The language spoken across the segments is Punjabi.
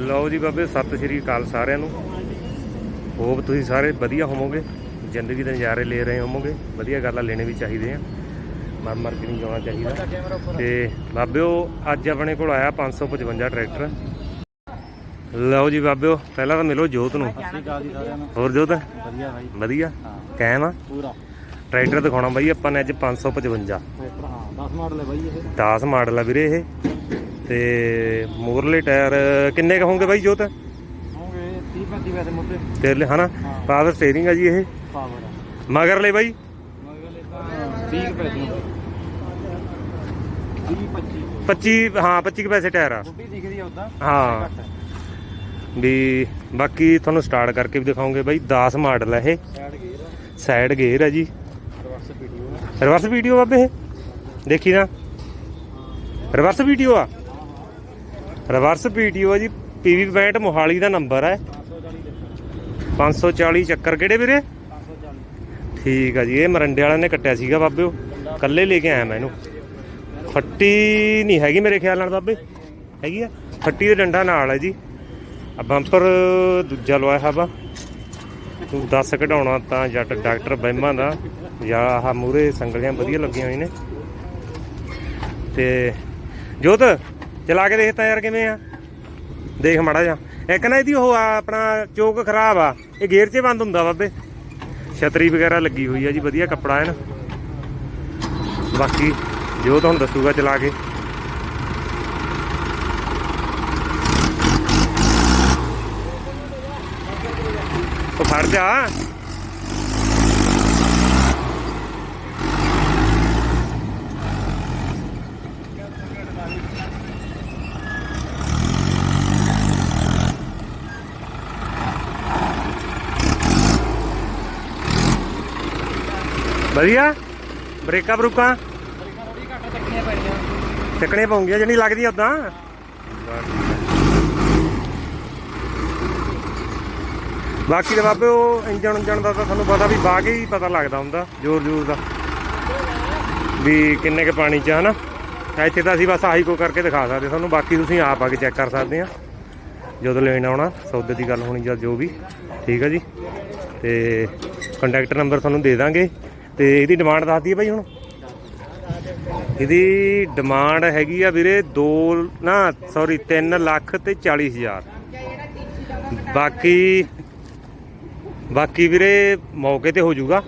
ਲਓ ਜੀ ਬਾਬੇ ਸਤਿ ਸ਼੍ਰੀ ਅਕਾਲ ਸਾਰਿਆਂ ਨੂੰ। ਹੋਪ ਤੁਸੀਂ ਸਾਰੇ ਵਧੀਆ ਹੋਵੋਗੇ। ਜ਼ਿੰਦਗੀ ਦੇ ਨਜ਼ਾਰੇ ਲੈ ਰਹੇ ਹੋਵੋਗੇ। ਵਧੀਆ ਗੱਲਾਂ ਲੈਣੇ ਵੀ ਚਾਹੀਦੇ ਆ। ਮਰ ਮਰ ਕੇ ਨਹੀਂ ਜਾਣਾ ਚਾਹੀਦਾ। ਤੇ ਬਾਬਿਓ ਅੱਜ ਆਪਣੇ ਕੋਲ ਆਇਆ 555 ਟਰੈਕਟਰ। ਲਓ ਜੀ ਬਾਬਿਓ ਪਹਿਲਾਂ ਤਾਂ ਮਿਲੋ ਜੋਤ ਨੂੰ। ਸਤਿ ਸ਼੍ਰੀ ਅਕਾਲ ਜੀ ਸਾਰਿਆਂ ਨੂੰ। ਹੋਰ ਜੋਤ? ਵਧੀਆ ਬਾਈ। ਵਧੀਆ? ਕਾਇਮ ਆ? ਪੂਰਾ। ਟਰੈਕਟਰ ਦਿਖਾਉਣਾ ਬਾਈ ਆਪਾਂ ਨੇ ਅੱਜ 555 ਟਰੈਕਟਰ ਹਾਂ 10 ਮਾਡਲ ਹੈ ਬਾਈ ਇਹ। 10 ਮਾਡਲ ਆ ਵੀਰੇ ਇਹ। ਤੇ ਮੂਰਲੇ ਟਾਇਰ ਕਿੰਨੇ ਕਹੋਗੇ ਬਾਈ ਜੋਤ? ਹੋਗੇ 30 35 ਵੈਸੇ ਮੁੱਦੇ ਤੇਰੇ ਹਨਾ। ਪਾਵਰ ਸਟੀਅਰਿੰਗ ਆ ਜੀ ਇਹ। ਪਾਵਰ ਆ। ਮਗਰਲੇ ਬਾਈ? ਮਗਲੇ ਤਾਂ 30 ਪੈਸੇ ਨੂੰ 30 25 25 ਹਾਂ 25 ਕੁ ਪੈਸੇ ਟਾਇਰ ਆ। ਬੁੱਢੀ ਦਿਖਦੀ ਆ ਉਦਾਂ ਹਾਂ। ਵੀ ਬਾਕੀ ਤੁਹਾਨੂੰ ਸਟਾਰਟ ਕਰਕੇ ਵੀ ਦਿਖਾਉਂਗੇ ਬਾਈ 10 ਮਾਡਲ ਹੈ ਇਹ। ਸਾਈਡ ਗੇਅਰ ਹੈ ਜੀ। ਰਿਵਰਸ ਵੀਡੀਓ ਰਿਵਰਸ ਵੀਡੀਓ ਬਾਬੇ ਇਹ। ਦੇਖੀ ਨਾ। ਰਿਵਰਸ ਵੀਡੀਓ ਆ। ਰਿਵਰਸ ਵੀਡੀਓ ਆ ਜੀ, ਪੀਵੀ ਪੁਆਇੰਟ ਮੋਹਾਲੀ ਦਾ ਨੰਬਰ ਹੈ। 540 540 ਚੱਕਰ ਕਿਹੜੇ ਵੀਰੇ? 540 ਠੀਕ ਆ ਜੀ, ਇਹ ਮਰੰਡੇ ਵਾਲਿਆਂ ਨੇ ਕੱਟਿਆ ਸੀਗਾ ਬਾਬਿਓ। ਕੱਲੇ ਲੈ ਕੇ ਆਇਆ ਮੈਂ ਇਹਨੂੰ। ਫੱਟੀ ਨਹੀਂ ਹੈਗੀ ਮੇਰੇ ਖਿਆਲ ਨਾਲ ਬਾਬੇ। ਹੈਗੀ ਆ? ਫੱਟੀ ਦੇ ਡੰਡਾ ਨਾਲ ਹੈ ਜੀ। ਆ ਬੰਪਰ ਦੂਜਾ ਲਵਾਇਆ ਹਾਬਾ ਤੂੰ ਦੱਸ ਕਢਾਉਣਾ ਤਾਂ ਜੱਟ ਡਾਕਟਰ ਬਹਿਮਾ ਦਾ ਜਾਂ ਆਹ ਮੂਰੇ ਸੰਗਲੀਆਂ ਵਧੀਆ ਲੱਗੀਆਂ ਹੋਈਆਂ ਨੇ। ਤੇ ਜੋਤ ਚਲਾ ਕੇ ਦੇਖਤਾ ਯਾਰ ਕਿਵੇਂ ਆ। ਦੇਖ ਮੜਾ ਜਾ ਇੱਕ ਨਾ ਇਹਦੀ ਉਹ ਆਪਣਾ ਚੋਕ ਖਰਾਬ ਆ। ਇਹ ਗੇਅਰ 'ਚ ਬੰਦ ਹੁੰਦਾ ਬਾਬੇ। ਛਤਰੀ ਵਗੈਰਾ ਲੱਗੀ ਹੋਈ ਆ ਜੀ, ਵਧੀਆ ਕੱਪੜਾ ਹੈ ਨਾ। ਬਾਕੀ ਜੋ ਤੁਹਾਨੂੰ ਦੱਸੂਗਾ ਚਲਾ ਕੇ। ਉਹ ਫੜ ਜਾ। ਵਧੀਆ? ਬ੍ਰੇਕਾਂ ਬਰੂਕਾਂ ਬ੍ਰੇਕਾਂ? ਥੋੜੀ ਘੱਟ ਚੱਕਣੀਆਂ ਪੈਣੀਆਂ। ਚੱਕਣੇ ਪਾਉਂਗੀਆਂ ਜਿਹੜੀ ਲੱਗਦੀ ਉਦਾਂ ਬਾਕੀ ਦੇ ਬਾਬੇ ਉਹ ਇੰਜਣ ਉਂਜਣ ਦਾ ਤਾਂ ਤੁਹਾਨੂੰ ਪਤਾ ਵੀ ਬਾਗ ਹੀ ਪਤਾ ਲੱਗਦਾ ਹੁੰਦਾ, ਜ਼ੋਰ ਜ਼ੋਰ ਦਾ। ਵੀ ਕਿੰਨੇ ਕੇ ਪਾਣੀ ਚ, ਹਨਾ? ਇੱਥੇ ਤਾਂ ਅਸੀਂ ਬਸ ਆਹੀ ਕੋ ਕਰਕੇ ਦਿਖਾ ਸਕਦੇ ਤੁਹਾਨੂੰ, ਬਾਕੀ ਤੁਸੀਂ ਆਪ ਆ ਕੇ ਚੈੱਕ ਕਰ ਸਕਦੇ ਆ। ਜਦੋਂ ਲੈਣ ਆਉਣਾ, ਸੌਦੇ ਦੀ ਗੱਲ ਹੋਣੀ ਜਾਂ ਜੋ ਵੀ। ਠੀਕ ਹੈ ਜੀ? ਤੇ ਕੰਟੈਕਟ ਨੰਬਰ ਤੁਹਾਨੂੰ ਦੇ ਦਾਂਗੇ। ਤੇ ਇਹਦੀ ਡਿਮਾਂਡ ਦੱਸ ਦਈਏ ਭਾਈ ਹੁਣ। ਇਹਦੀ ਡਿਮਾਂਡ ਹੈਗੀ ਆ ਵੀਰੇ 2 ਨਾ ਸੌਰੀ 3 ਲੱਖ ਤੇ 40 ਹਜ਼ਾਰ। ਬਾਕੀ ਬਾਕੀ ਵੀਰੇ ਮੌਕੇ ਤੇ ਹੋ ਜਾਊਗਾ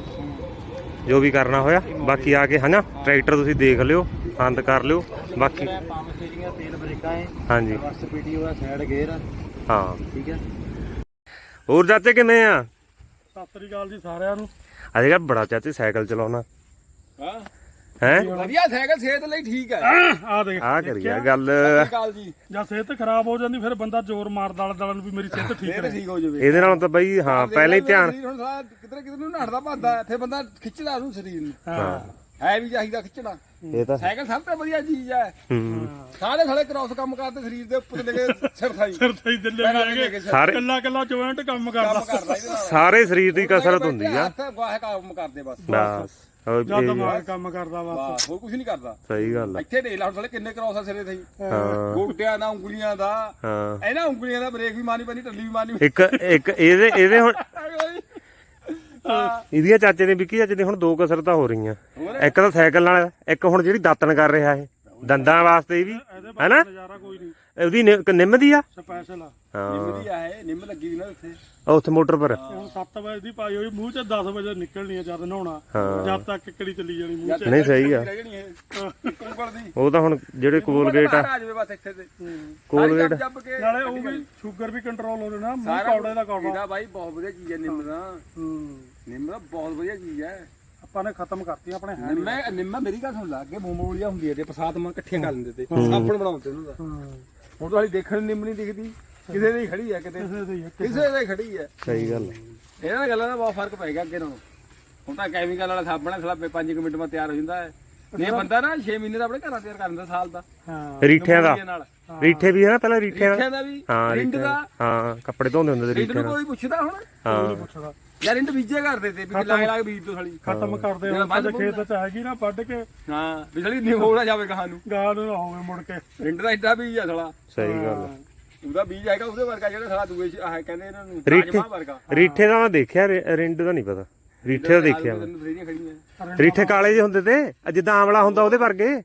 ਜੋ ਵੀ ਕਰਨਾ ਹੋਇਆ। ਬਾਕੀ ਆ ਕੇ ਹਨਾ ਟਰੈਕਟਰ ਤੁਸੀਂ ਦੇਖ ਲਿਓ ਪਸੰਦ ਕਰ ਲਿਓ। ਬਾਕੀ ਪੰਪ ਸਟੀਰਿੰਗ ਤੇਲ ਬ੍ਰੇਕਾਂ ਹੈ ਹਾਂਜੀ। ਰਿਵਰਸ ਵੀਡੀਓ ਆ ਸਾਈਡ ਗੇਅਰ ਆ। ਹਾਂ। ਠੀਕ ਹੈ ਹੋਰ ਚਾਚੇ ਕਿਵੇਂ ਆ? ਸਤਿ ਸ੍ਰੀ ਅਕਾਲ ਜੀ ਸਾਰਿਆਂ ਨੂੰ। ਅੱਜ ਕੱਲ੍ਹ ਬੜਾ ਚਾਚੇ ਸਾਈਕਲ ਚਲਾਉਣਾ। ਹਾਂ। ਹੈ? ਵਧੀਆ ਸਾਈਕਲ ਸਿਹਤ ਲਈ ਠੀਕ ਹੈ ਆ ਦੇਖ ਆ ਕਰੀਆ ਗੱਲ। ਕਾਲ ਜੀ। ਜਦ ਸਿਹਤ ਖਰਾਬ ਹੋ ਜਾਂਦੀ ਫਿਰ ਬੰਦਾ ਜ਼ੋਰ ਮਾਰਦਾ ਦਲ ਦਲ ਨੂੰ ਵੀ ਮੇਰੀ ਸਿਹਤ ਠੀਕ ਰਹੇ। ਠੀਕ ਹੋ ਜਾਵੇ। ਇਹਦੇ ਨਾਲ ਤਾਂ ਬਈ ਹਾਂ ਪਹਿਲਾਂ ਹੀ ਧਿਆਨ ਹੁਣ ਕਿਧਰੇ ਕਿਧਰੇ ਨੂੰ ਨੱਠਦਾ ਭੱਜਦਾ ਇੱਥੇ ਬੰਦਾ ਖਿੱਚਦਾ ਉਹਨੂੰ ਸਰੀਰ ਨੂੰ। ਹਾਂ। ਹੈ ਵੀ ਚਾਹੀਦਾ ਖਿੱਚਣਾ। ਇਹ ਤਾਂ ਸਾਈਕਲ ਸਭ ਤੋਂ ਵਧੀਆ ਚੀਜ਼ ਹੈ। ਹੂੰ। ਸਾਰੇ ਸਾਲੇ ਕ੍ਰਾਸ ਕੰਮ ਕਰਦੇ ਸਰੀਰ ਦੇ ਉੱਪਰ ਲੈ ਕੇ ਸਿਰ ਥਾਈ। ਸਿਰ ਤੇ ਦਿੱਲੇ ਪੈਰਾਂ ਲੈ ਤੇ ਲੈ ਕੇ ਸਿਰ ਸਾਰੇ ਕੱਲਾ ਕੱਲਾ ਜੁਆਇੰਟ ਕੰਮ ਕਰਦਾ। ਕੰਮ ਕਰਦਾ ਇਹਦੇ ਨਾਲ। ਸਾਰੇ ਸਰੀਰ ਦੀ ਕਸਰਤ ਹੁੰਦੀ ਆ। ਹੱਥ ਗਾਹ ਕੰਮ ਕਰਦੇ ਬਸ। ਬਸ। ਹੋਰ ਜਦ ਇਹ- ਦਿਮਾਗ ਕੰਮ ਕਰਦਾ ਬਸ। ਵਾਹ ਹੋਰ ਕੁਝ ਨਹੀਂ ਕਰਦਾ। ਸਹੀ ਗੱਲ ਆ। ਇੱਥੇ ਦੇਖ ਲਾ ਹੁਣ ਸਾਲੇ ਕਿੰਨੇ ਕ੍ਰਾਸ ਆ ਸਿਰੇ ਥਾਈ। ਹਾਂ। ਗੋਟਿਆਂ ਦਾ ਉਂਗਲੀਆਂ ਦਾ। ਹਾਂ। ਇਹਨਾਂ ਉਂਗਲੀਆਂ ਦਾ ਬ੍ਰੇਕ ਵੀ ਮਾਰਨੀ ਪੈਣੀ ਟੱਲੀ ਵੀ ਮਾਰਨੀ ਇੱਕ ਇੱਕ ਇਹਦੇ ਇਹਦੇ ਹੁਣ ਪੈਣੀ ਹਾਂ ਇਹਦੀਆਂ ਚਾਚੇ ਨੇ ਵਿੱਕੀ ਚਾਚੇ ਦੇ ਹੁਣ ਦੋ ਕਸਰਤਾਂ ਹੋ ਰਹੀਆਂ। ਇੱਕ ਤਾਂ ਸਾਈਕਲ ਨਾਲ ਇੱਕ ਹੁਣ ਜਿਹੜੀ ਦਾਤਣ ਕਰ ਰਿਹਾ ਇਹ। ਦੰਦਾਂ ਵਾਸਤੇ ਵੀ ਹੈਨਾ? ਨਜ਼ਾਰਾ ਕੋਈ ਨਹੀਂ। ਉਹਦੀ ਨਿੰਮ ਦੀ ਆ? ਸਪੈਸ਼ਲ ਆ। ਹਾਂ। ਦੀ ਆ ਇਹ ਨਿੰਮ ਲੱਗੀ ਵੀ ਨਾ ਉੱਥੇ। ਉਹ ਉੱਥੇ ਮੋਟਰ ਪਰ। ਹੁਣ 7 ਵਜੇ ਦੀ ਪਾਈ ਹੋਈ ਮੂੰਹ ਚ 10 ਵਜੇ ਨਿਕਲਣੀ ਆ ਜਦ ਨਹਾਉਣਾ। ਹਾਂ। ਜਦ ਤੱਕ ਕਿੱਕੜੀ ਚੱਲੀ ਜਾਣੀ ਮੂੰਹ ਚ। ਨਹੀਂ ਸਹੀ ਆ। ਰਹਿ ਜਾਣੀ ਇਹ। ਇੱਕ ਉਂਗਲ ਦੀ। ਉਹ ਤਾਂ ਹੁਣ ਜਿਹੜੇ ਕੋਲਗੇਟ ਆ। ਆ ਜਾਵੇ ਬਸ ਇੱਥੇ ਤੇ। ਕੋਲਗੇਟ ਜੱਬ ਜੱਬ ਕੇ ਨਾਲੇ ਉਹ ਵੀ ਸ਼ੂਗਰ ਵੀ ਕੰਟਰੋਲ ਹੋ ਜਾਣਾ ਮੂੰਹ ਸਾਰਾ ਕੌੜੇ ਦਾ ਕੌੜਾ। ਇਹਦਾ ਬਾਈ ਬਹੁਤ ਵਧੀਆ ਚੀਜ਼ ਹੈ ਨਿੰਮ ਦਾ। ਹੂੰ। ਨਿੰਮ ਦਾ ਬਹੁਤ ਵਧੀਆ ਚੀਜ਼ ਹੈ ਆਪਾਂ ਨੇ ਖਤਮ ਕਰਤੀ ਆਪਣੇ ਹੈ ਨਿੰਮ ਨਿੰਮ ਮੇਰੀ ਗੱਲ ਸੁਣ ਲਾ ਅੱਗੇ ਮੋਮੋਲੀਆਂ ਹੁੰਦੀਆਂ ਤੇ ਪ੍ਰਸਾਦ ਮਾਂ ਇਕੱਠੀਆਂ ਕਰ ਲੈਂਦੇ ਤੇ। ਸਾਬਣ ਬਣਾਉਂਦੇ ਉਹਨਾਂ ਦਾ ਹਾਂ। ਹੁਣ ਤਾਂ ਹਾਲੀ ਦੇਖਣ ਨੂੰ ਨਿੰਮ ਨਹੀਂ ਦਿਖਦੀ। ਕਿਸੇ ਦੀ ਖੜੀ ਹੈ ਕਿਤੇ। ਕਿਸੇ ਦੇ ਹੀ ਖੜੀ ਹੈ ਸਹੀ ਗੱਲ ਆ। ਇਹਨਾਂ ਗੱਲਾਂ ਦਾ ਬਹੁਤ ਫ਼ਰਕ ਪੈ ਗਿਆ ਅੱਗੇ ਨਾਲੋਂ। ਹੁਣ ਤਾਂ ਕੈਮੀਕਲ ਵਾਲਾ ਸਾਬਣ ਹੈ ਸਾਲਾ 5 ਮਿੰਟ ਬਾਅਦ ਤਿਆਰ ਹੋ ਜਾਂਦਾ ਹੈ। ਇਹ ਬੰਦਾ ਨਾ 6 ਮਹੀਨੇ ਦਾ ਆਪਣੇ ਘਰਾਂ ਤਿਆਰ ਕਰ ਦਿੰਦਾ ਸਾਲ ਦਾ। ਹਾਂ। ਰੀਠਿਆਂ ਦਾ। ਰੀਠੇ ਵੀ ਹੈ ਨਾ ਪਹਿਲਾਂ ਰੀਠਿਆਂ ਦਾ। ਵੀ ਹਾਂ ਰਿੰਡ ਦਾ। ਹਾਂ ਕੱਪੜੇ ਧੋਂਦੇ ਹੁੰਦੇ ਰਿੰਡ ਰੀਠਿਆਂ ਨੂੰ ਨਾਲ। ਕੋਈ ਪੁੱਛਦਾ ਹੁਣ? ਹਾਂ। ਪੁੱਛਦਾ। ਯਾਰ ਰਿੰਡ ਬੀਜੇ ਕਰਦੇ ਤੇ ਵੀ ਲਾਗ ਲਾਗ ਬੀਜ ਤੋਂ ਸਾਲੀ। ਖਤਮ ਕਰਦੇ ਬੰਦ ਸਾਡੇ ਖੇਤ ਚ ਹੈਗੀ ਨਾ ਵੱਢ ਕੇ। ਹਾਂ ਵੀ ਸਾਲੀ ਨਹੀਂ ਹੋ ਨਾ ਜਾਵੇ ਕਹਾਂ ਨੂੰ। ਨੂੰ ਨਾ ਹੋਵੇ ਮੁੜ ਕੇ। ਰਿੰਡ ਦਾ ਐਡਾ ਬੀਜ ਆ ਸਾਲਾ। ਸਹੀ ਗੱਲ ਆ। ਉਹਦਾ ਬੀਜ ਹੈਗਾ ਉਹਦੇ ਵਰਗਾ ਜਿਹੜਾ ਸਾਲਾ ਦੂਏ ਚ ਆਹ ਕਹਿੰਦੇ ਇਹਨਾਂ ਨੂੰ ਰੀਠੇ ਰਾਜਮਾ ਵਰਗਾ। ਰੀਠੇ ਦਾ ਮੈਂ ਦੇਖਿਆ ਰਿ- ਰਿੰਡ ਦਾ ਨਹੀਂ ਪਤਾ। ਰੀਠੇ ਦਾ ਦੇਖਿਆ ਮੈਂ। ਫਰੀਆਂ ਖੜੀਆਂ। ਰੀਠੇ ਕਾਲੇ ਜਿਹੇ ਹੁੰਦੇ ਤੇ ਆ ਜਿੱਦਾਂ ਆਮਲਾ ਹੁੰਦਾ ਉਹਦੇ ਵਰਗੇ।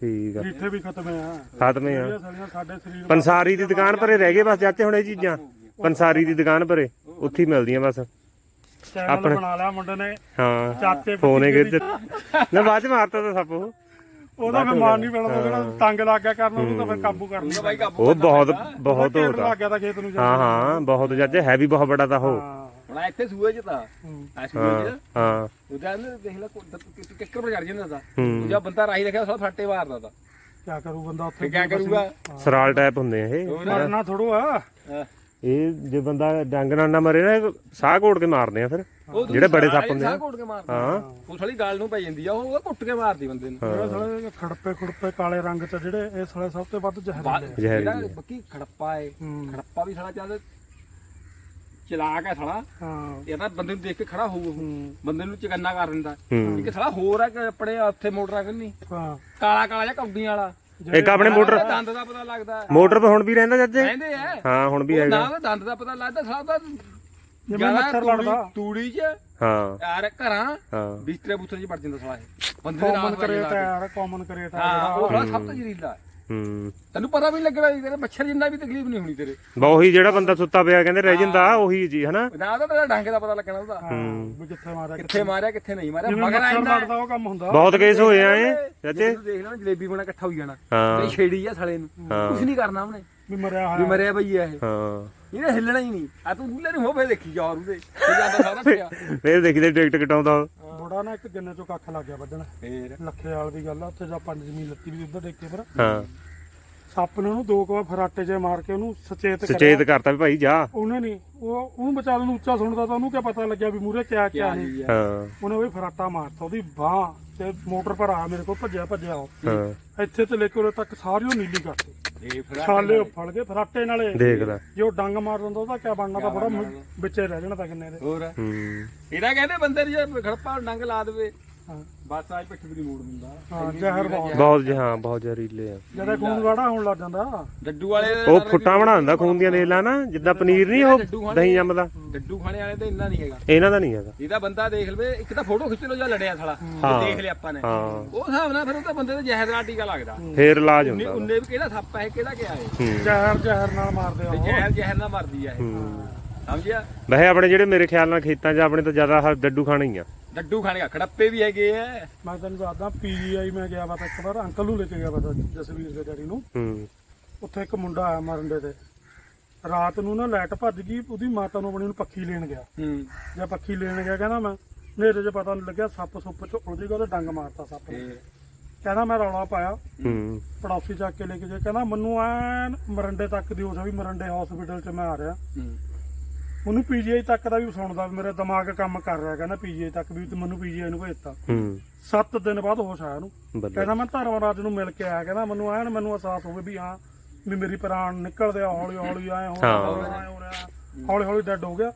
ਠੀਕ ਆ। ਰੀਠੇ ਵੀ ਖਤਮ ਆ। ਖਾਤਮੇ ਆ। ਸਾਲੀਆਂ ਸਾਡੇ ਸਰੀਰ ਪੰਸਾਰੀ ਦੀ ਦੁਕਾਨ ਪਰੇ ਰਹਿ ਗਏ ਬਸ ਚਾਚੇ ਹੁਣ ਇਹ ਚੀਜ਼ਾਂ। ਪੰਸਾਰੀ ਦੀ ਦੁਕਾਨ ਪਰੇ ਉੱਥੇ ਹੀ ਮਿਲਦੀਆਂ ਬਸ। ਚੈਨਲ ਆਪਣੇ- ਬਣਾ ਲਿਆ ਮੁੰਡੇ ਨੇ। ਹਾਂ। ਚਾਚੇ ਫੋਨ ਹੀ ਨਾ ਬਾਅਦ ਚ ਮਾਰਤਾ ਤਾਂ ਸੱਪ ਉਹ। ਉਹਦਾ ਫਿਰ ਮਾਰ ਨਹੀਂ ਪੈਣਾ ਉਹ ਜਿਹੜਾ ਤੰਗ ਲੱਗ ਗਿਆ ਕਰਨ ਉਹਨੂੰ ਤਾਂ ਫਿਰ ਕਾਬੂ ਕਰ ਉਹਦਾ ਬਾਈ ਕਾਬੂ ਉਹ ਬਹੁਤ ਬਹੁਤ ਘੇਰਨ ਹੋਤਾ ਲੱਗ ਗਿਆ ਤਾਂ ਖੇਤ ਨੂੰ ਜਾ ਹਾਂ ਹਾਂ ਬਹੁਤ ਚਾਚੇ ਹੈ ਵੀ ਬਹੁਤ ਬੜਾ ਤਾਂ ਉਹ। ਹਾਂ। ਹੁਣ ਆਹ ਇੱਥੇ ਸੂਏ ਚ ਤਾਂ ਹੂੰ। ਆ ਸੂਏ ਹਾਂ ਚ ਹਾਂ ਉਹਦਾ ਨਾ ਦੇਖ ਲੈ ਕਿੱਕਰ ਪਰ ਚੜ ਜਾਂਦਾ ਤਾਂ। ਹੂੰ। ਉਹ ਜਦ ਬੰਦਾ ਰਾਹੀ ਰੱਖਿਆ ਸਾਲਾ ਫੱਟੇ ਮਾਰਦਾ ਤਾਂ। ਕਿਆ ਕਰੂ ਬੰਦਾ ਉੱਥੇ ਕੀ ਕਰੂਗਾ? ਸਰਾਲ ਟਾਈਪ ਹੁੰਦੇ ਆ ਇਹ। ਮਰਨਾ ਥੋੜੋ ਆ ਹਾਂ। ਇਹ ਜੇ ਬੰਦਾ ਡੰਗ ਨਾਲ ਨਾ ਮਰੇ ਨਾ ਇਹ ਸਾਹ ਘੋੜ ਕੇ ਮਾਰਦੇ ਆ ਫਿਰ। ਜਿਹੜੇ ਬੜੇ ਸੱਪ ਹੁੰਦੇ ਆ। ਸਾਹ ਘੋਟ ਕੇ ਮਾਰਦਾ ਹਾਂ। ਉਹ ਸਾਲੀ ਗਾਲ ਨੂੰ ਪੈ ਜਾਂਦੀ ਆ ਉਹ ਘੁੱਟ ਕੇ ਮਾਰਦੀ ਬੰਦੇ ਨੂੰ। ਸਾਲੇ ਖੜਪੇ ਖੁੜਪੇ ਕਾਲੇ ਰੰਗ ਚ ਜਿਹੜੇ ਇਹ ਸਾਲੇ ਸਭ ਤੋਂ ਵੱਧ ਜ਼ਹਿਰੀਲੇ ਆ। ਜ਼ਹਿਰੀਲੇ ਜਿਹੜਾ ਬੱਕੀ ਖੜੱਪਾ ਏ ਹੂੰ। ਖੜੱਪਾ ਵੀ ਸਾਲਾ ਚੱਲ ਚਲਾਕ ਹੈ ਸਾਲਾ। ਹਾਂ। ਇਹ ਤਾਂ ਬੰਦੇ ਨੂੰ ਦੇਖ ਕੇ ਖੜਾ ਹੋਊ ਹੂੰ। ਬੰਦੇ ਨੂੰ ਚਕੰਨਾ ਕਰ ਦਿੰਦਾ। ਹੂੰ। ਇੱਕ ਸਾਲਾ ਹੋਰ ਆ ਕਿ ਆਪਣੇ ਉੱਥੇ ਮੋਟਰਾਂ ਕੰਨੀ ਹਾਂ। ਕਾਲਾ ਕਾਲਾ ਜਿਹਾ ਕੌਡੀਆਂ ਵਾਲਾ। ਇੱਕ ਆਪਣੇ ਮੋਟਰ ਦੰਦ ਦਾ ਪਤਾ ਲੱਗਦਾ। ਮੋਟਰ 'ਤੇ ਹੁਣ ਵੀ ਰਹਿੰਦਾ ਚਾਚੇ? ਕਹਿੰਦੇ ਆ। ਹਾਂ ਹੁਣ ਵੀ ਹੈਗਾ। ਨਾ ਦੰਦ ਦਾ ਪਤਾ ਲੱਗਦਾ ਸਾਲਾ ਤਾਂ ਜਿਵੇਂ ਮੱਛਰ ਤੂੜੀ- ਲੜਦਾ। ਤੂੜੀ 'ਚ ਹਾਂ। ਯਾਰ ਘਰਾਂ ਹਾਂ। ਬਿਸਤਰੇ ਬੁਸਤਰੇ 'ਚ ਵੜ ਜਾਂਦਾ ਸਾਲਾ ਇਹ। ਬੰਦੇ ਦੇ ਕਾਮਨ ਨਾਲ ਕਰੇਟ ਆ ਯਾਰ ਕਾਮਨ ਆ ਹਾਂ ਉਹ ਸਭ ਤੋਂ ਜ਼ਰੀਲਾ ਹੈ। ਹੂੰ। ਤੈਨੂੰ ਪਤਾ ਵੀ ਲੱਗਣਾ ਜੀ, ਤੇਰੇ ਮੱਛਰ ਜਿੰਨਾ ਵੀ ਤਕਲੀਫ ਨਹੀਂ ਹੋਣੀ ਤੇਰੇ। ਬਾ ਉਹੀ ਜਿਹੜਾ ਬੰਦਾ ਸੁੱਤਾ ਪਿਆ ਕਹਿੰਦੇ ਰਹਿ ਜਾਂਦਾ ਉਹੀ ਜੀ ਹਨਾ? ਨਾ ਤਾਂ ਤੇਰਾ ਡੰਗ ਦਾ ਪਤਾ ਲੱਗਣਾ ਉਹਦਾ। ਹਾਂ, ਵੀ ਕਿੱਥੇ ਮਾਰਿਆ ਕਿੱਥੇ ਮਾਰਿਆ ਕਿੱਥੇ ਨਹੀਂ ਮਾਰਿਆ। ਜਿਵੇਂ ਮਗਰ ਮੱਛਰ ਆਇੰਦਾ ਲੜਦਾ ਉਹ ਕੰਮ ਹੁੰਦਾ। ਬਹੁਤ ਕੇਸ ਹੋਏ ਆ ਇਹ ਚਾਚੇ। ਤੂੰ ਦੇਖ ਲੈ ਜਲੇਬੀ ਬਣਾ ਇਕੱਠਾ ਹੋਈ ਜਾਣਾ। ਹਾਂ। ਤੇ ਛੇੜੀ ਆ ਸਾਲੇ ਨੂੰ। ਹਾਂ। ਕੁਝ ਨਹੀਂ ਕਰਨਾ ਉਹਨੇ। ਵੀ ਮਰਿਆ ਵੀ ਹੋਇਆ ਮਰਿਆ ਬਈ ਇਹ। ਹਾਂ। ਇਹਨੇ ਹਿੱਲਣਾ ਹੀ ਨਹੀਂ। ਆ ਤੂੰ ਦੂਲੇ ਨੂੰ ਹੋਵੇ ਦੇਖੀ ਯਾਰ ਉਹਦੇ। ਤੇ ਜਾਂਦਾ ਸਾਰਾ ਪਿਆ ਫੇਰ ਦੇਖਦੇ ਟਿਕਟ ਕਟਾਉਂਦਾ। ਬੁੜਾ ਨਾ ਇੱਕ ਗੰਨੇ ਚੋਂ ਕੱਖ ਲੱਗ ਗਿਆ ਵੱਢਣ। ਫੇਰ? ਲੱਖੇ ਵਾਲ ਦੀ ਗੱਲ ਆ ਉੱਥੇ ਜਾ ਪੰਜ ਜ਼ਮੀਨ ਲੱਤੀ ਵੀ ਉੱਧਰ ਦੇਖ ਕੇ ਫਿਰ। ਹਾਂ। ਸੱਪ ਨੇ ਉਹਨੂੰ ਦੋ ਕੁ ਵਾਰ ਫਰਾਟੇ 'ਚ ਮਾਰ ਕੇ ਉਹਨੂੰ ਸਚੇਤ ਕਰਿਆ। ਸੁਚੇਤ ਕਰਤਾ ਵੀ ਭਾਈ ਜਾ। ਉਹਨੇ ਨਹੀਂ ਉਹ ਉਹਨੂੰ ਵਿਚਾਰੇ ਨੂੰ ਉੱਚਾ ਸੁਣਦਾ ਤਾਂ ਉਹਨੂੰ ਕੀ ਪਤਾ ਲੱਗਿਆ ਵੀ ਮੂਰੇ ਕਿਆ ਕਿਆ ਨਹੀਂ ਹਾਂ ਉਹਨੇ ਉਹ ਫਰਾਟਾ ਮਾਰਤਾ ਉਹਦੀ ਬਾਹ ਤੇ ਮੋਟਰ ਪਰ ਆ ਮੇਰੇ ਕੋਲ ਭੱਜਿਆ ਭੱਜਿਆ ਉਹ। ਹਾਂ। ਇੱਥੇ ਤੇ ਲੈ ਕੇ ਉਰੇ ਤੱਕ ਸਾਰੀ ਉਹ ਨੀਲੀ ਕਰਤੀ। ਛਾਲੇ ਉਹ ਫੜ ਗਏ ਫਰਾਟੇ ਨਾਲੇ। ਦੇਖ ਲੈ। ਜੇ ਉਹ ਡੰਗ ਮਾਰ ਦਿੰਦਾ ਉਹਦਾ ਕਿਆ ਬਣਨਾ ਤਾਂ ਬੜਾ ਵਿੱਚੇ ਰਹਿ ਜਾਣਾ ਤਾਂ ਕਿੰਨੇ ਦੇ। ਹੋਰ? ਹੂੰ। ਇਹਦਾ ਕਹਿੰਦੇ ਬੰਦੇ ਨੂੰ ਜੇ ਖੜਪਾ ਡੰਗ ਲਾ ਦੇਵੇ। ਹਾਂ। ਬਸ ਆਜ ਪਿੱਠ ਵੀ ਨੀ ਮੋੜ ਦਿੰਦਾ। ਹਾਂ ਜ਼ਹਿਰ ਬਹੁਤ। ਬਹੁਤ ਜੀ ਹਾਂ ਬਹੁਤ ਜ਼ਹਿਰੀਲੇ ਆ। ਜਦੋਂ ਖੂਨ ਗਾੜਾ ਹੋਣ ਲੱਗ ਜਾਂਦਾ। ਡੱਡੂ ਵਾਲੇ ਉਹ ਫੁੱਟਾਂ ਬਣਾ ਦਿੰਦਾ ਖੂਨ ਦੀਆਂ ਦੇਖ ਲਾ ਨਾ ਜਿੱਦਾਂ ਪਨੀਰ ਨਹੀਂ ਉਹ ਦਹੀਂ ਜੰਮਦਾ ਡੱਡੂ ਖਾਣੇ ਵਾਲੇ ਤਾਂ ਇੰਨਾ ਨਹੀਂ ਹੈਗਾ। ਇਹਨਾਂ ਦਾ ਨਹੀਂ ਹੈਗਾ। ਇਹਦਾ ਬੰਦਾ ਦੇਖ ਲਵੇ ਇੱਕ ਤਾਂ ਫੋਟੋ ਖਿੱਚ ਲਓ ਜਾਂ ਲੜਿਆ ਸਾਲਾ ਹਾਂ। ਦੇਖ ਲਿਆ ਆਪਾਂ ਨੇ। ਹਾਂ। ਉਹ ਹਿਸਾਬ ਨਾਲ ਫਿਰ ਉਹ ਤਾਂ ਬੰਦੇ ਦੇ ਜ਼ਹਿਰ ਦਾ ਟੀਕਾ ਲੱਗਦਾ। ਫੇਰ ਇਲਾਜ ਹੁੰਦਾ ਉਹਨੇ ਵੀ ਕਿਹੜਾ ਸੱਪ ਹੈ ਕਿਹੜਾ ਕਿਆ ਹੈ। ਜ਼ਹਿਰ ਜ਼ਹਿਰ ਨਾਲ ਮਾਰਦੇ ਆ ਤੇ ਉਹ। ਜ਼ਹਿਰ ਜ਼ਹਿਰ ਨਾਲ ਮਰਦੀ ਆ ਇਹ। ਹੂੰ। ਸਮਝਿਆ? ਵੈਸੇ ਆਪਣੇ ਜਿਹੜੇ ਮੇਰੇ ਖਿਆਲ ਨਾਲ ਖੇਤਾਂ 'ਚ ਆਪਣੇ ਤੋਂ ਜ਼ਿਆਦਾ ਆਹ ਡੱਡੂ ਖਾਣੇ ਹੀ ਆ। ਡੱਡੂ ਖਾਣੇ ਦਾ ਖੜੱਪੇ ਵੀ ਹੈਗੇ ਆ। ਮੈਂ ਤੈਨੂੰ ਦੱਸਦਾ ਪੀਜੀਆਈ ਮੈਂ ਗਿਆ ਵਾ ਤਾਂ ਇੱਕ ਵਾਰ ਅੰਕਲ ਨੂੰ ਲੈ ਕੇ ਗਿਆ ਵਾ ਤਾਂ ਜਸਵੀਰ ਦੇ ਡੈਡੀ ਨੂੰ। ਹੂੰ। ਉੱਥੇ ਇੱਕ ਮੁੰਡਾ ਆਇਆ ਮਰੰਡੇ ਤੇ। ਰਾਤ ਨੂੰ ਨਾ ਲਾਈਟ ਭੱਜ ਗਈ ਉਹਦੀ ਮਾਤਾ ਨੂੰ ਆਪਣੀ ਨੂੰ ਪੱਖੀ ਲੈਣ ਗਿਆ। ਹੂੰ। ਜਾਂ ਪੱਖੀ ਲੈਣ ਗਿਆ ਕਹਿੰਦਾ ਮੈਂ ਨੇਰੇ 'ਚ ਪਤਾ ਨਹੀਂ ਲੱਗਿਆ ਸੱਪ ਸੁੱਪ ਚ ਉਲਝ ਗਿਆ ਤੇ ਡੰਗ ਮਾਰਤਾ ਸੱਪ ਨੇ। ਕਹਿੰਦਾ ਮੈਂ ਰੌਲਾ ਪਾਇਆ। ਹੂੰ। ਪੜੋਸੀ ਚੱਕ ਕੇ ਲੈ ਕੇ ਗਿਆ। ਕਹਿੰਦਾ ਮੈਨੂੰ ਐਨ ਮਰੰਡੇ ਤੱਕ ਦੀ ਉਸ ਵੀ ਮਰੰਡੇ ਹਸਪੀਟਲ 'ਚ ਮੈਂ ਆ ਰਿਹਾ। ਹੂੰ। ਮੈਨੂੰ ਪੀਜੀਆਈ ਤੱਕ ਦਾ ਵੀ ਸੁਣਦਾ ਵੀ ਮੇਰਾ ਦਿਮਾਗ ਕੰਮ ਕਰ ਰਿਹਾ ਕਹਿੰਦਾ ਪੀਜੀਆਈ ਤੱਕ ਵੀ ਤੇ ਮੈਨੂੰ ਪੀਜੀਆਈ ਨੂੰ ਭੇਜਤਾ। ਹੂੰ। 7 ਦਿਨ ਬਾਅਦ ਹੋਸ਼ ਆਇਆ ਉਹਨੂੰ। ਕਹਿੰਦਾ ਮੈਂ ਧਰਮਰਾਜ ਨੂੰ ਮਿਲ ਕੇ ਆਇਆ ਕਹਿੰਦਾ ਮੈਨੂੰ ਐਨ ਮੈਨੂੰ ਅਹਿਸਾਸ ਹੋਵੇ ਵੀ ਹਾਂ ਵੀ ਮੇਰੀ ਪ੍ਰਾਣ ਨਿਕਲਦੇ ਆ ਹੌਲੀ ਹੌਲੀ ਆਏ ਹੋ। ਹਾਂ। ਹੌਲੀ ਹੌਲੀ ਡੈਡ ਹੋ ਗਿਆ।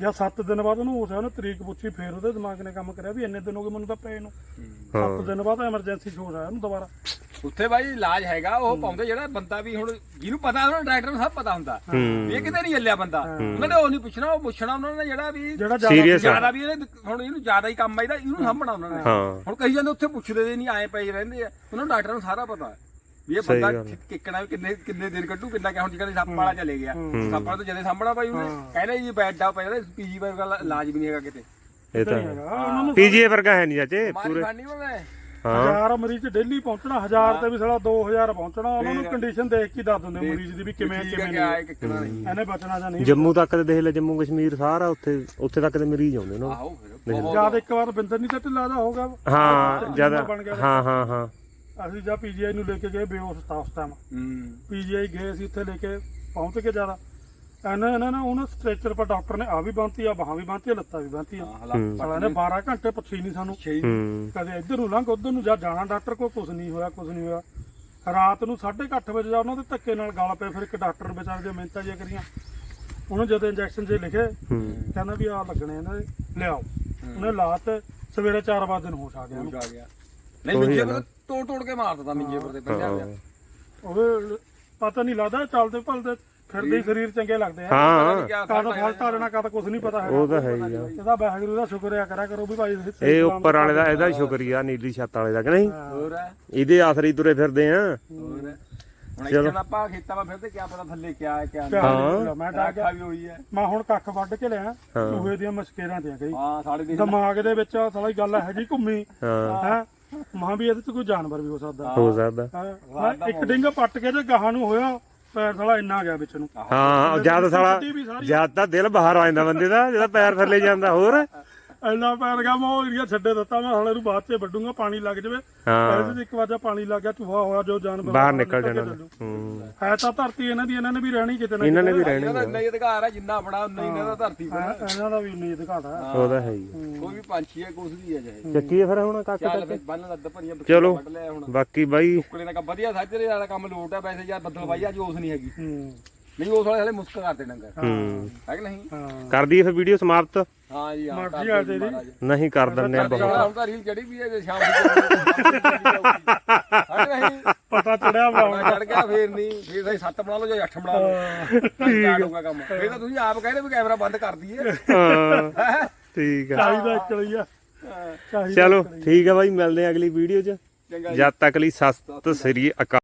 ਜਾਂ 7 ਦਿਨ ਬਾਅਦ ਉਹਨੂੰ ਹੋਸ਼ ਆਇਆ ਉਹਨੇ ਤਰੀਕ ਪੁੱਛੀ ਫੇਰ ਉਹਦੇ ਦਿਮਾਗ ਨੇ ਕੰਮ ਕਰਿਆ ਵੀ ਇੰਨੇ ਦਿਨ ਹੋ ਗਏ ਮੈਨੂੰ ਤਾਂ ਪਏ ਨੂੰ। 7 ਦਿਨ ਬਾਅਦ ਐਮਰਜੈਂਸੀ ਹੋਸ਼ ਆਇਆ ਉਹਨੂੰ ਦੁਬਾਰਾ। ਉੱਥੇ ਬਾਈ ਇਲਾਜ ਹੈਗਾ ਉਹ ਪਾਉਂਦੇ ਜਿਹੜਾ ਬੰਦਾ ਵੀ ਹੁਣ ਜਿਹਨੂੰ ਪਤਾ ਉਹਨਾਂ ਡਾਕਟਰ ਨੂੰ ਸਭ ਪਤਾ ਹੁੰਦਾ। ਵੀ ਇਹ ਕਿਤੇ ਨਹੀਂ ਚੱਲਿਆ ਬੰਦਾ। ਉਹਨਾਂ ਨੇ ਉਹ ਨਹੀਂ ਪੁੱਛਣਾ ਉਹ ਪੁੱਛਣਾ ਉਹਨਾਂ ਨੇ ਜਿਹੜਾ ਵੀ। ਜ਼ਿਆਦਾ ਵੀ ਇਹਨੇ ਹੁਣ ਇਹਨੂੰ ਜ਼ਿਆਦਾ ਹੀ ਕੰਮ ਆਈਦਾ ਇਹਨੂੰ ਸਾਂਭਣਾ ਉਹਨਾਂ ਨੇ। ਹੁਣ ਕਹੀ ਜਾਂਦੇ ਉੱਥੇ ਪੁੱਛਦੇ ਦੇ ਨਹੀਂ ਆਏ ਪਏ ਰਹਿੰਦੇ ਆ। ਉਹਨਾਂ ਨੂੰ ਡਾਕਟਰ ਨੂੰ ਸਾਰਾ ਪਤਾ। ਹੈ ਵੀ ਇਹ ਬੰਦਾ। ਕਿੱਕਣਾ ਵੀ ਕਿੰਨੇ ਕਿੰਨੇ ਦਿਨ ਕੱਢੂ ਕਿੰਨਾ ਕਿਆ ਹੁਣ ਜਿਹੜੇ ਸੱਪ ਵਾਲਾ ਚਲੇ ਗਿਆ। ਸੱਪ ਵਾਲਾ ਤਾਂ ਜਦੇ ਸਾਂਭਣਾ ਭਾਈ ਉਹਨੇ। ਕਹਿੰਦੇ ਜੀ ਬੈੱਡ ਪਿਆ ਪੀਜੀ ਵਰਗਾ ਇਲਾਜ ਵੀ ਨਹੀਂ ਹੈਗਾ ਕਿਤੇ। ਇਹ ਤਾਂ ਪੀਜੀਏ ਵਰਗਾ ਹੈ ਨਹੀਂ ਚਾਚੇ ਪੂਰੇ। ਹਜ਼ਾਰ ਮਰੀਜ਼ ਡੇਲੀ ਪਹੁੰਚਣਾ ਹਜ਼ਾਰ ਤੇ ਵੀ ਸਾਲਾ 2000 ਪਹੁੰਚਣਾ ਉਹਨਾਂ ਨੂੰ ਕੰਡੀਸ਼ਨ ਦੇਖ ਕੇ ਹੀ ਦੱਸ ਦਿੰਦੇ ਮਰੀਜ਼ ਦੀ ਵੀ ਕਿਵੇਂ ਕਿਵੇਂ ਨਹੀਂ। ਇਹਨੇ ਬਚਣਾ ਜਾਂ ਨਹੀਂ ਜੰਮੂ ਤੱਕ ਤੇ ਦੇਖ ਲੈ ਜੰਮੂ ਕਸ਼ਮੀਰ ਸਾਰਾ ਉੱਥੇ ਉੱਥੇ ਤੱਕ ਦੇ ਮਰੀਜ਼ ਆਉਂਦੇ ਨੇ ਆਹੋ ਜਦ ਇੱਕ ਵਾਰ ਬਿੰਦਰ ਨਹੀਂ ਤਾਂ ਢਿੱਲਾ ਦਾ ਹੋਗਾ ਹਾਂ ਗਿਆ ਹਾਂ ਹਾਂ ਹਾਂ। ਅਸੀਂ ਜਾਂ ਪੀਜੀਆਈ ਨੂੰ ਲੈ ਕੇ ਗਏ ਬੇਹੋਸ਼ ਤਾਂ ਉਸ ਟਾਈਮ ਹੂੰ ਪੀਜੀਆਈ ਗਏ ਸੀ ਉੱਥੇ ਲੈ ਕੇ ਪਹੁੰਚ ਕੇ ਜ਼ਿਆਦਾ। ਇਹਨਾਂ ਇਹਨਾਂ ਨੇ ਉਹਨਾਂ ਸਟ੍ਰੈਚਰ ਪਰ ਡਾਕਟਰ ਨੇ ਆ ਵੀ ਬੰਨਤੀ ਆ ਬਾਹਾਂ ਵੀ ਬੰਨਤੀ ਆ ਲੱਤਾਂ ਵੀ ਬੰਨਤੀ ਆ ਹਾਂ ਸਾਲਾ ਨੇ 12 ਘੰਟੇ ਪੁੱਛੀ ਨਹੀਂ ਸਾਨੂੰ। ਹੂੰ। ਕਦੇ ਇੱਧਰ ਨੂੰ ਲੰਘ ਉੱਧਰ ਨੂੰ ਜਾ ਜਾਣਾ ਡਾਕਟਰ ਕੋਲ ਕੁਝ ਨਹੀਂ ਹੋਇਆ ਕੁਝ ਨਹੀਂ ਹੋਇਆ। ਰਾਤ ਨੂੰ 8:30 ਵਜੇ ਜਾ ਉਹਨਾਂ ਦੇ ਧੱਕੇ ਨਾਲ ਗਾਲ ਪਏ ਫਿਰ ਇੱਕ ਡਾਕਟਰ ਵਿਚਾਰੇ ਦੇ ਮਿਹਨਤਾਂ ਜਿਹੀਆਂ ਕਰੀਆਂ। ਉਹਨੇ ਜਦੋਂ ਇੰਜੈਕਸ਼ਨ ਜੇ ਲਿਖੇ ਹੂੰ। ਕਹਿੰਦਾ ਵੀ ਆ ਲੱਗਣੇ ਇਹਨਾਂ ਦੇ ਲਿਆਓ। ਉਹਨੇ ਲਾਤ ਸਵੇਰੇ 4 ਵਜੇ ਦਿਨ ਹੋਸ਼ ਆ ਗਿਆ ਆ ਗਿਆ। ਨਹੀਂ ਮਿੰਜੇ ਪਰ ਤੋੜ ਤੋੜ ਕੇ ਮਾਰ ਦਿੱਤਾ ਮਿੰਜੇ ਪਰ ਤੇ ਪੰਜਾ ਹਾਂ। ਗਿਆ ਉਹਦੇ ਪਤਾ ਨਹੀਂ ਲੱਗਦਾ ਚੱਲਦੇ ਭਲਦੇ ਫਿਰਦੇ ਹੀ ਸਰੀਰ ਚੰਗੇ ਲੱਗਦੇ ਆ। ਹਾਂ। ਕਦ ਫਲਤਾ ਦੇਣਾ ਕਦ ਕੁਝ ਨਹੀਂ ਪਤਾ ਉਹ ਹੈਗਾ ਤਾਂ ਹੈ ਹੀ ਆ। ਇਹਦਾ ਵਾਹਿਗੁਰੂ ਦਾ ਸ਼ੁਕਰ ਆ ਕਰਿਆ ਕਰੋ ਵੀ ਭਾਈ ਇਹ ਉੱਪਰ ਵਾਲੇ ਦਾ ਇਹਦਾ ਹੀ ਸ਼ੁਕਰੀਆ ਨੀਲੀ ਛੱਤ ਵਾਲੇ ਦਾ ਕਿ ਨਹੀਂ? ਹੋਰ ਹੈ? ਇਹਦੇ ਆਸਰੇ ਤੁਰੇ ਫਿਰਦੇ ਆ। ਹੋਰ ਹੈ? ਹੁਣ ਇੱਥੇ ਆਪਾਂ ਖੇਤਾਂ 'ਮਾ ਫਿਰਦੇ ਕਿਆ ਪਤਾ ਥੱਲੇ ਕਿਆ ਹੈ ਕਿਆ ਨਹੀਂ। ਹਾਂ ਮੈਂ ਡਰ ਗਿਆ। ਰਾਖਾ ਵੀ ਹੋਈ ਹੈ। ਮੈਂ ਹੁਣ ਕੱਖ ਵੱਢ ਕੇ ਲਿਆ। ਚੂਹੇ ਦੀਆਂ ਮਸਕੇਰਾਂ ਤੇ ਗਈ। ਹਾਂ ਸਾਡੇ ਦੇ ਦਿਮਾਗ ਦੇ ਵਿੱਚ ਸਾਲੀ ਗੱਲ ਹੈਗੀ ਘੁੰਮੀ। ਹਾਂ। ਹੈ? ਮਾਂ ਵੀ ਇਹਦੇ ਚ ਕੋਈ ਜਾਨਵਰ ਵੀ ਹੋ ਸਕਦਾ। ਹੋ ਸਕਦਾ। ਇੱਕ ਡਿੰਗ ਪੱਟ ਕੇ ਤੇ ਗਾਹਾਂ ਨੂੰ ਹੋਇਆ। ਪੈਰ ਸਾਲਾ ਇੰਨਾ ਗਿਆ ਵਿੱਚ ਨੂੰ। ਹਾਂ ਜਦ ਸਾਲਾ ਜਦ ਤਾਂ ਦਿਲ ਬਾਹਰ ਆ ਜਾਂਦਾ ਬੰਦੇ ਦਾ ਜਦੋਂ ਪੈਰ ਥੱਲੇ ਜਾਂਦਾ ਹੋਰ। ਇੰਨਾ ਪੈਰ ਗਿਆ ਮੈਂ ਉਹ ਏਰੀਆ ਛੱਡੇ ਦਿੱਤਾ ਮੈਂ ਸਾਲੇ ਨੂੰ ਬਾਅਦ ਚ ਵੱਡੂਗਾ ਪਾਣੀ ਲੱਗ ਜਾਵੇ। ਹਾਂ। ਇਹਦੇ ਚ ਇੱਕ ਵਾਰ ਪਾਣੀ ਲੱਗ ਗਿਆ ਚੂਹਾ ਹੋਇਆ ਜੋ ਜਾਨਵਰ ਬਾਹਰ ਨਿਕਲ ਜਾਣਾ। ਹੂੰ। ਹੈ ਤਾਂ ਧਰਤੀ ਇਹਨਾਂ ਦੀ ਇਹਨਾਂ ਨੇ ਵੀ ਰਹਿਣੀ ਕਿਤੇ ਨਾ ਇਹਨਾਂ ਨੇ ਵੀ ਇਹਨਾਂ ਰਹਿਣੇ ਦਾ ਇੰਨਾ ਹੀ ਅਧਿਕਾਰ ਹੈ ਜਿੰਨਾ ਆਪਣਾ ਉਨਾ ਹੀ ਇਹਨਾਂ ਦਾ ਧਰਤੀ। ਹੈਂ, ਇਹਨਾਂ ਦਾ ਵੀ ਉਨੀ ਦਿਖਾਤਾ ਉਹਦਾ ਹੈ ਹੀ ਕੋਈ ਵੀ ਪੰਛੀ ਹੈ ਕੁਛ ਵੀ ਹੈ। ਚਾਹੇ ਚੱਕੀ ਫਿਰ ਹੁਣ ਕੱਕ ਚੱਲ ਬੰਨ ਲੱਦ ਭਰੀਆਂ ਚਲੋ। ਵੱਢ ਲਿਆ ਹੁਣ। ਬਾਕੀ ਬਾਈ। ਕੁੜੇ ਦਾ ਕੰਮ ਵਧੀਆ ਸਾਜਰੇ ਵਾਲਾ ਕੰਮ ਲੋਟ ਹੈ ਵੈਸੇ ਯਾਰ ਬੱਦਲ ਬਾਈ ਅੱਜ ਉਸ ਨਹੀਂ ਹੈਗੀ। ਹੂੰ। ਨਹੀਂ ਉਸ ਵਾਲੇ ਹਲੇ ਮੁਸਕ ਕਰਦੇ ਡੰਗਰ। ਹੂੰ। ਹੈ ਕਿ ਨਹੀਂ? ਹਾਂ। ਕਰ ਦਈਏ ਫਿਰ ਵੀਡੀਓ ਸਮਾਪਤ। ਹਾਂ ਜੀ ਹਾਂ ਮਰਜ਼ੀ ਕਰ ਆ ਦਿਓ ਜੀ ਤੇਰੀ। ਮਹਾਰਾਜ। ਨਹੀਂ ਕਰ ਦਿੰਨੇ ਆ ਬਹੁਤ। ਹੁਣ ਤਾਂ ਰੀਲ ਚੜੀ ਵੀ ਹੈ ਜੇ ਸ਼ਾਮ ਨੂੰ ਹੈ ਨਹੀਂ। ਪਤਾ ਚੜਿਆ ਮੈਂ ਚੜ ਗਿਆ ਫੇਰ ਨਹੀਂ ਫੇਰ ਤੁਸੀਂ 7 ਬਣਾ ਲਓ ਜਾਂ 8 ਬਣਾ ਲਓ। ਠੀਕ ਹੋਊਗਾ ਕੰਮ। ਫੇਰ ਤਾਂ ਤੁਸੀਂ ਆਪ ਕਹਿੰਦੇ ਵੀ ਕੈਮਰਾ ਬੰਦ ਕਰ ਦਈਏ। ਹਾਂ। ਠੀਕ ਆ। ਚਾਹੀਦਾ ਲਈ ਆ। ਚਲੋ ਠੀਕ ਆ ਬਾਈ ਮਿਲਦੇ ਆ ਅਗਲੀ ਵੀਡੀਓ 'ਚ। ਜਦ ਤੱਕ ਲਈ ਸਤਿ ਸ੍ਰੀ ਅਕਾਲ।